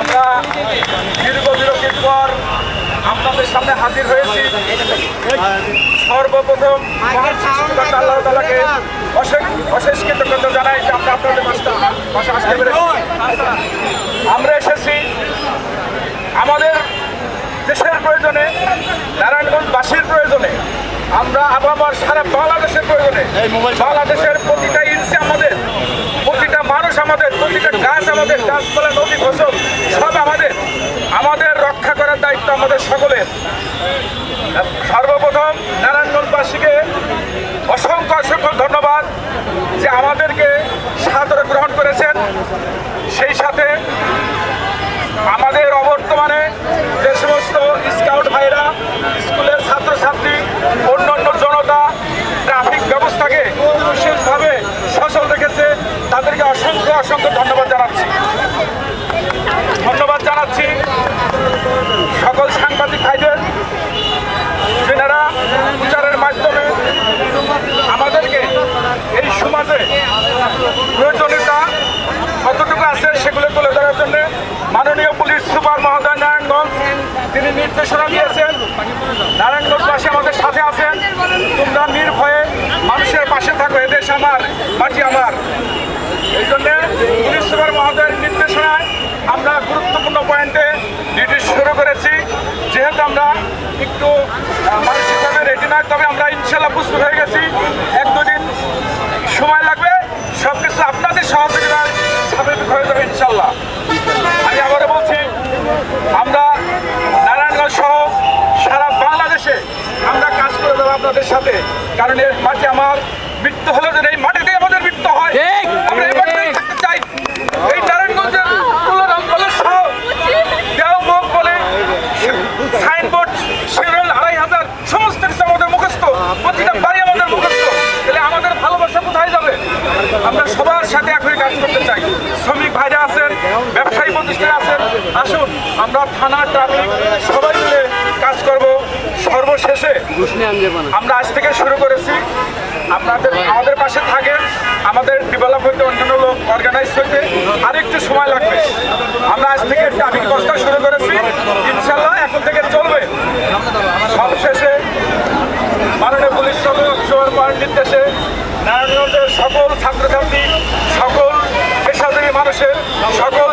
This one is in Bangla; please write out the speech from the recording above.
আমরা দীর্ঘ বিরতির পর আপনাদের সামনে হাজির হয়েছি। সর্বপ্রথম আল্লাহ তালাকে অশেষ কৃতজ্ঞতা জানাই যে আমরা আপনাদের পাশে পাশে আসতে পেরেছি। আমরা এসেছি আমাদের দেশের প্রয়োজনে নারায়ণগঞ্জবাসীর প্রয়োজনে। আমরা আবার সারা বাংলাদেশের প্রয়োজনে বাংলাদেশের প্রতিটা ইঞ্চি আমাদের প্রতিটা মানুষ আমাদের প্রতিটা গাছ আমাদের গাছপালা নদী ফসল সব আমাদের। আমাদের রক্ষা করার দায়িত্ব আমাদের সকলের। সর্বপ্রথম নারায়ণগঞ্জবাসীকে অসংখ্য অসংখ্য ধন্যবাদ যে আমাদেরকে সাদরে গ্রহণ করেছেন। সেই সাথে আমাদের অবর্তমানে যে সমস্ত স্কাউট ভাইরা, স্কুলের ছাত্রছাত্রী, অন্যান্য জনতা, ট্রাফিক ব্যবস্থাকে তাদেরকে অসংখ্য অসংখ্য ধন্যবাদ জানাচ্ছি। ধন্যবাদ জানাচ্ছি সকল সাংবাদিক ভাইদের যেনারা প্রচারের মাধ্যমে। আমাদেরকে এই সমাজে প্রয়োজনীয়তা কতটুকু আছে সেগুলো তুলে ধরার জন্য মাননীয় পুলিশ সুপার মহোদয় নারায়ণগঞ্জ, তিনি নির্দেশনা দিয়েছেন। নারায়ণগঞ্জবাসী আমাদের সাথে আছেন তোমরা নির্ভয়ে মানুষের পাশে থাকো এদেশ আমার মাটি আমার এই জন্য পুলিশ সুপার মহোদয়ের নির্দেশনায় আমরা গুরুত্বপূর্ণ পয়েন্টে ডিউটি শুরু করেছি। যেহেতু আমরা একটু মানসিকভাবে রেডি নয়, তবে আমরা ইনশাল্লাহ প্রস্তুত হয়ে গেছি। এক দুদিন সময় লাগবে সব কিছু আপনাদের সহযোগিতায় স্বাভাবিক হয়ে যাবে ইনশাল্লাহ। আমি আবারও বলছি, আমরা নারায়ণগঞ্জ সহ সারা বাংলাদেশে আমরা কাজ করে দেবো আপনাদের সাথে। কারণ এর মাটি আমার মৃত্যু হলে যদি এই মাটিতেই আমাদের মৃত্যু হয় ঠিক, আমরা এই মাটিতেই থাকতে চাই এই নারায়ণগঞ্জের তুলনা অঞ্চলের সহ দেওমুখ বলে সাইনবোর্ড শিরল আড়াই হাজার সমস্ত কিছু আমাদের মুখস্থ, প্রতিটা বাড়ি আমাদের মুখস্থ। তাহলে আমাদের ভালোবাসা কোথায় যাবে? আমরা সবার সাথে একই কাজ করতে চাই। শ্রমিক ভাইরা আছেন, ব্যবসায়ী প্রতিষ্ঠান আছেন, আসুন, আমরা থানা, ট্রাফিক, সবাই মিলে কাজ করব। সর্বশেষে আমরা আজ থেকে শুরু করেছি। আপনাদের, আমাদের পাশে থাকেন, আমাদের ডেভেলপ হইতে অন্যান্য লোক অর্গানাইজ হইতে আরেকটু সময় লাগবে। আমরা আজ থেকে ট্রাফিক ব্যবস্থা শুরু করেছি ইনশাল্লাহ এখন থেকে চলবে সবশেষে মাননীয় পুলিশ সুপার পাওয়ার নির্দেশে নারায়ণগঞ্জের সকল ছাত্রছাত্রী সকল পেশাজীবী মানুষের সকল